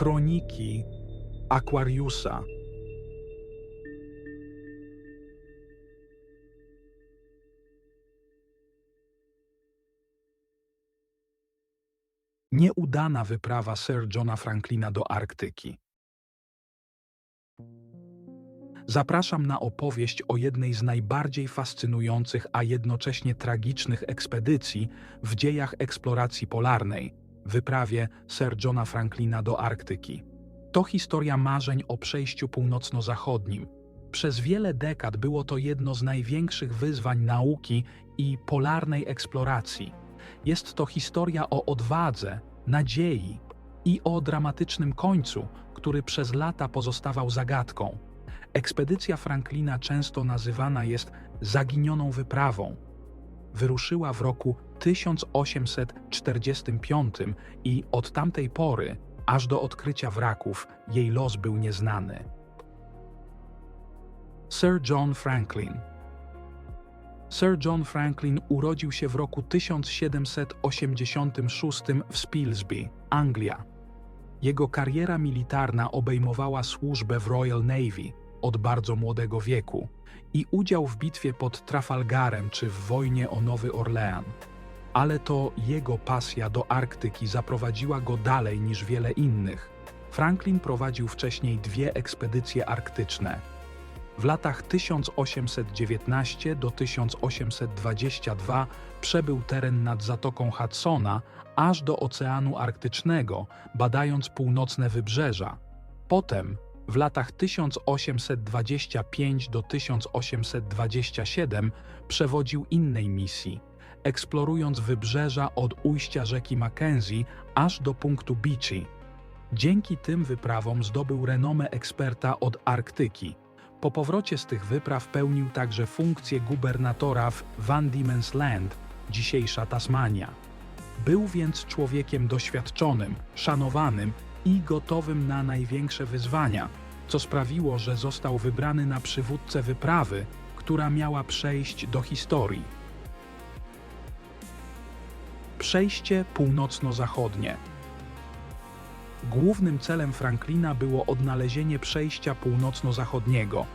Kroniki Aquariusa. Nieudana wyprawa Sir Johna Franklina do Arktyki. Zapraszam na opowieść o jednej z najbardziej fascynujących, a jednocześnie tragicznych ekspedycji w dziejach eksploracji polarnej wyprawie Sir Johna Franklina do Arktyki. To historia marzeń o przejściu północno-zachodnim. Przez wiele dekad było to jedno z największych wyzwań nauki i polarnej eksploracji. Jest to historia o odwadze, nadziei i o dramatycznym końcu, który przez lata pozostawał zagadką. Ekspedycja Franklina często nazywana jest zaginioną wyprawą. Wyruszyła w roku 1845 i od tamtej pory, aż do odkrycia wraków, jej los był nieznany. Sir John Franklin Sir John Franklin urodził się w roku 1786 w Spilsby, Anglia. Jego kariera militarna obejmowała służbę w Royal Navy od bardzo młodego wieku i udział w bitwie pod Trafalgarem czy w wojnie o Nowy Orlean. Ale to jego pasja do Arktyki zaprowadziła go dalej niż wiele innych. Franklin prowadził wcześniej dwie ekspedycje arktyczne. W latach 1819 do 1822 przebył teren nad Zatoką Hudsona aż do Oceanu Arktycznego, badając północne wybrzeża. Potem, w latach 1825 do 1827 przewodził innej misji, eksplorując wybrzeża od ujścia rzeki Mackenzie aż do punktu Beachy. Dzięki tym wyprawom zdobył renomę eksperta od Arktyki. Po powrocie z tych wypraw pełnił także funkcję gubernatora w Van Diemen's Land, dzisiejsza Tasmania. Był więc człowiekiem doświadczonym, szanowanym i gotowym na największe wyzwania, co sprawiło, że został wybrany na przywódcę wyprawy, która miała przejść do historii. Przejście północno-zachodnie. Głównym celem Franklina było odnalezienie przejścia północno-zachodniego,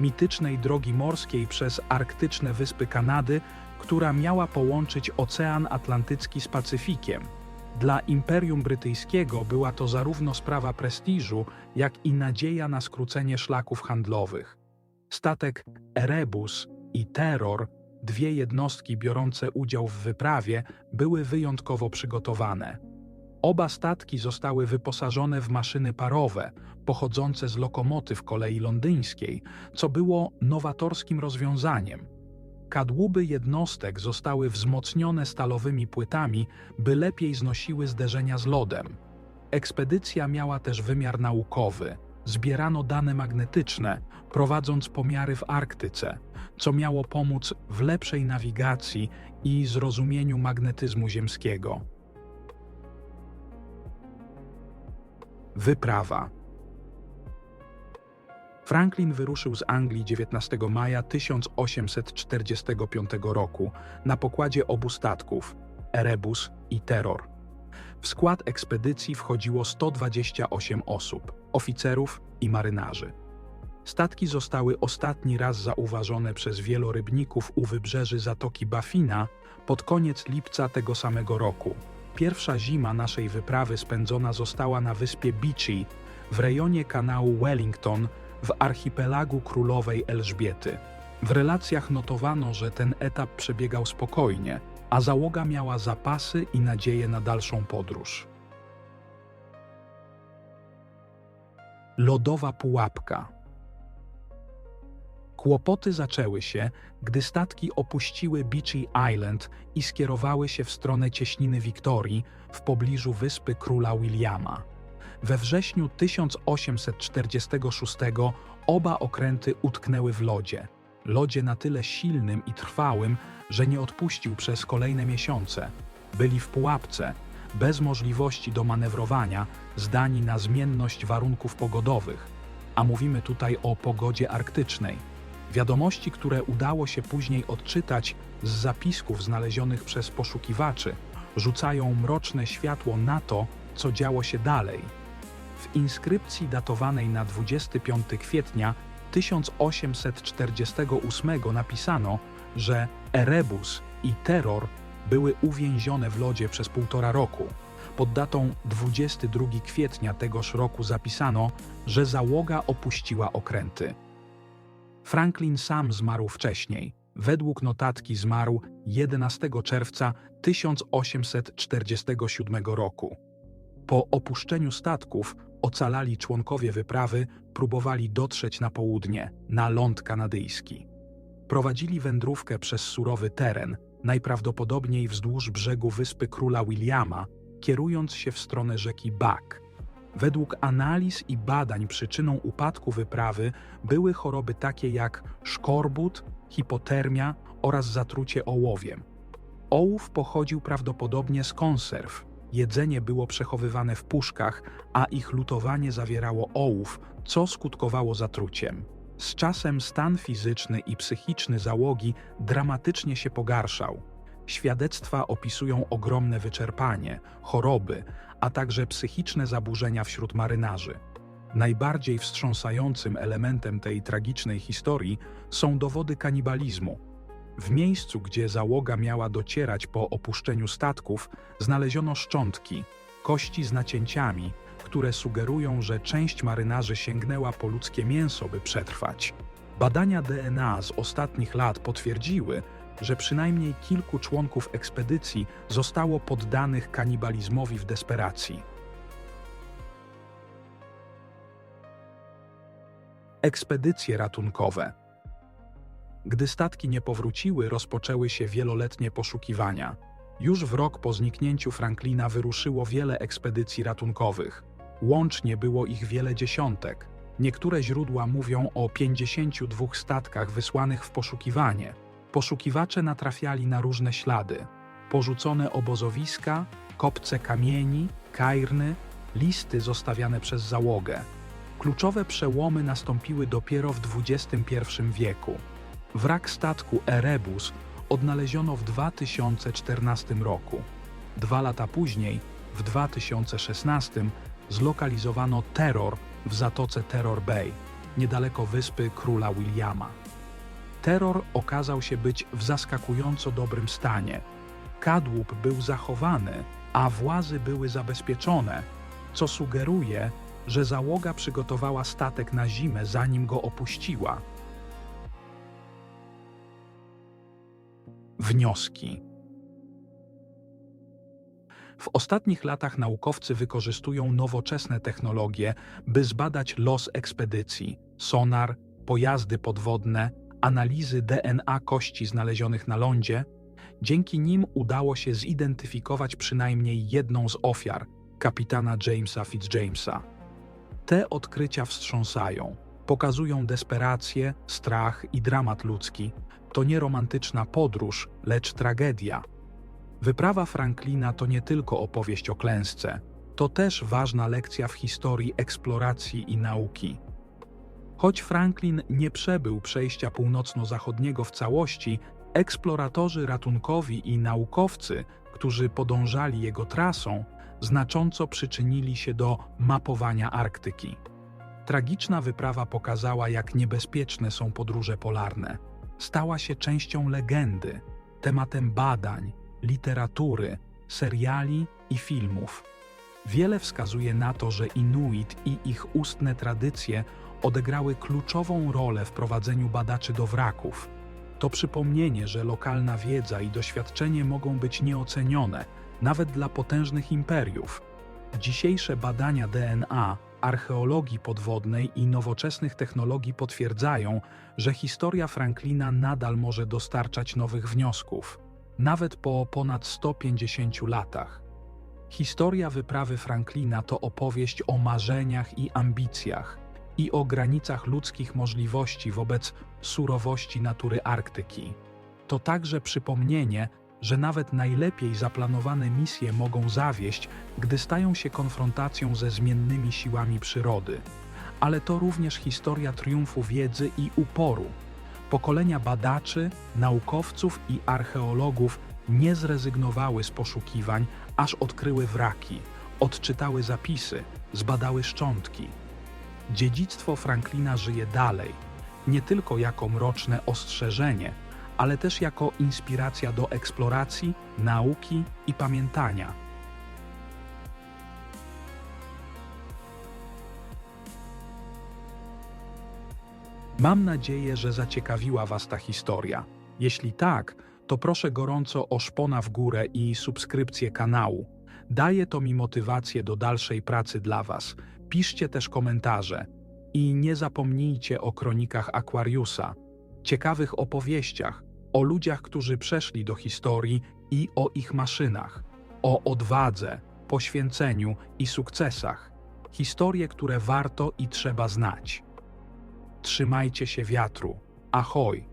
mitycznej drogi morskiej przez arktyczne wyspy Kanady, która miała połączyć Ocean Atlantycki z Pacyfikiem. Dla Imperium Brytyjskiego była to zarówno sprawa prestiżu, jak i nadzieja na skrócenie szlaków handlowych. Statek Erebus i Terror, dwie jednostki biorące udział w wyprawie, były wyjątkowo przygotowane. Oba statki zostały wyposażone w maszyny parowe, pochodzące z lokomotyw kolei londyńskiej, co było nowatorskim rozwiązaniem. Kadłuby jednostek zostały wzmocnione stalowymi płytami, by lepiej znosiły zderzenia z lodem. Ekspedycja miała też wymiar naukowy. Zbierano dane magnetyczne, prowadząc pomiary w Arktyce, co miało pomóc w lepszej nawigacji i zrozumieniu magnetyzmu ziemskiego. Wyprawa. Franklin wyruszył z Anglii 19 maja 1845 roku na pokładzie obu statków Erebus i Terror. W skład ekspedycji wchodziło 128 osób, oficerów i marynarzy. Statki zostały ostatni raz zauważone przez wielorybników u wybrzeży Zatoki Baffina pod koniec lipca tego samego roku. Pierwsza zima naszej wyprawy spędzona została na wyspie Beachy w rejonie kanału Wellington w archipelagu królowej Elżbiety. W relacjach notowano, że ten etap przebiegał spokojnie, a załoga miała zapasy i nadzieję na dalszą podróż. Lodowa pułapka. Kłopoty zaczęły się, gdy statki opuściły Beachy Island i skierowały się w stronę cieśniny Wiktorii w pobliżu wyspy króla Williama. We wrześniu 1846 oba okręty utknęły w lodzie. Lodzie na tyle silnym i trwałym, że nie odpuścił przez kolejne miesiące. Byli w pułapce, bez możliwości do manewrowania, zdani na zmienność warunków pogodowych. A mówimy tutaj o pogodzie arktycznej. Wiadomości, które udało się później odczytać z zapisków znalezionych przez poszukiwaczy, rzucają mroczne światło na to, co działo się dalej. W inskrypcji datowanej na 25 kwietnia 1848 napisano, że Erebus i Terror były uwięzione w lodzie przez półtora roku. Pod datą 22 kwietnia tegoż roku zapisano, że załoga opuściła okręty. Franklin sam zmarł wcześniej. Według notatki zmarł 11 czerwca 1847 roku. Po opuszczeniu statków ocalali członkowie wyprawy próbowali dotrzeć na południe, na ląd kanadyjski. Prowadzili wędrówkę przez surowy teren, najprawdopodobniej wzdłuż brzegu wyspy Króla Williama, kierując się w stronę rzeki Buck. Według analiz i badań przyczyną upadku wyprawy były choroby takie jak szkorbut, hipotermia oraz zatrucie ołowiem. Ołów pochodził prawdopodobnie z konserw. Jedzenie było przechowywane w puszkach, a ich lutowanie zawierało ołów, co skutkowało zatruciem. Z czasem stan fizyczny i psychiczny załogi dramatycznie się pogarszał. Świadectwa opisują ogromne wyczerpanie, choroby, a także psychiczne zaburzenia wśród marynarzy. Najbardziej wstrząsającym elementem tej tragicznej historii są dowody kanibalizmu. W miejscu, gdzie załoga miała docierać po opuszczeniu statków, znaleziono szczątki, kości z nacięciami, które sugerują, że część marynarzy sięgnęła po ludzkie mięso, by przetrwać. Badania DNA z ostatnich lat potwierdziły, że przynajmniej kilku członków ekspedycji zostało poddanych kanibalizmowi w desperacji. Ekspedycje ratunkowe. Gdy statki nie powróciły, rozpoczęły się wieloletnie poszukiwania. Już w rok po zniknięciu Franklina wyruszyło wiele ekspedycji ratunkowych. Łącznie było ich wiele dziesiątek. Niektóre źródła mówią o 52 statkach wysłanych w poszukiwanie. Poszukiwacze natrafiali na różne ślady: porzucone obozowiska, kopce kamieni, kajrny, listy zostawiane przez załogę. Kluczowe przełomy nastąpiły dopiero w XXI wieku. Wrak statku Erebus odnaleziono w 2014 roku. Dwa lata później, w 2016, zlokalizowano Terror w zatoce Terror Bay, niedaleko wyspy Króla Williama. Terror okazał się być w zaskakująco dobrym stanie. Kadłub był zachowany, a włazy były zabezpieczone, co sugeruje, że załoga przygotowała statek na zimę, zanim go opuściła. Wnioski. W ostatnich latach naukowcy wykorzystują nowoczesne technologie, by zbadać los ekspedycji, sonar, pojazdy podwodne, analizy DNA kości znalezionych na lądzie. Dzięki nim udało się zidentyfikować przynajmniej jedną z ofiar, kapitana Jamesa Fitzjamesa. Te odkrycia wstrząsają, pokazują desperację, strach i dramat ludzki. To nie romantyczna podróż, lecz tragedia. Wyprawa Franklina to nie tylko opowieść o klęsce, to też ważna lekcja w historii eksploracji i nauki. Choć Franklin nie przebył przejścia północno-zachodniego w całości, eksploratorzy ratunkowi i naukowcy, którzy podążali jego trasą, znacząco przyczynili się do mapowania Arktyki. Tragiczna wyprawa pokazała, jak niebezpieczne są podróże polarne. Stała się częścią legendy, tematem badań, literatury, seriali i filmów. Wiele wskazuje na to, że Inuit i ich ustne tradycje odegrały kluczową rolę w prowadzeniu badaczy do wraków. To przypomnienie, że lokalna wiedza i doświadczenie mogą być nieocenione, nawet dla potężnych imperiów. Dzisiejsze badania DNA, archeologii podwodnej i nowoczesnych technologii potwierdzają, że historia Franklina nadal może dostarczać nowych wniosków, nawet po ponad 150 latach. Historia wyprawy Franklina to opowieść o marzeniach i ambicjach i o granicach ludzkich możliwości wobec surowości natury Arktyki. To także przypomnienie, że nawet najlepiej zaplanowane misje mogą zawieść, gdy stają się konfrontacją ze zmiennymi siłami przyrody. Ale to również historia triumfu wiedzy i uporu. Pokolenia badaczy, naukowców i archeologów nie zrezygnowały z poszukiwań, aż odkryły wraki, odczytały zapisy, zbadały szczątki. Dziedzictwo Franklina żyje dalej, nie tylko jako mroczne ostrzeżenie, ale też jako inspiracja do eksploracji, nauki i pamiętania. Mam nadzieję, że zaciekawiła Was ta historia. Jeśli tak, to proszę gorąco o szpona w górę i subskrypcję kanału. Daje to mi motywację do dalszej pracy dla Was. Piszcie też komentarze. I nie zapomnijcie o kronikach Aquariusa, ciekawych opowieściach, o ludziach, którzy przeszli do historii i o ich maszynach, o odwadze, poświęceniu i sukcesach. Historie, które warto i trzeba znać. Trzymajcie się wiatru. Ahoj!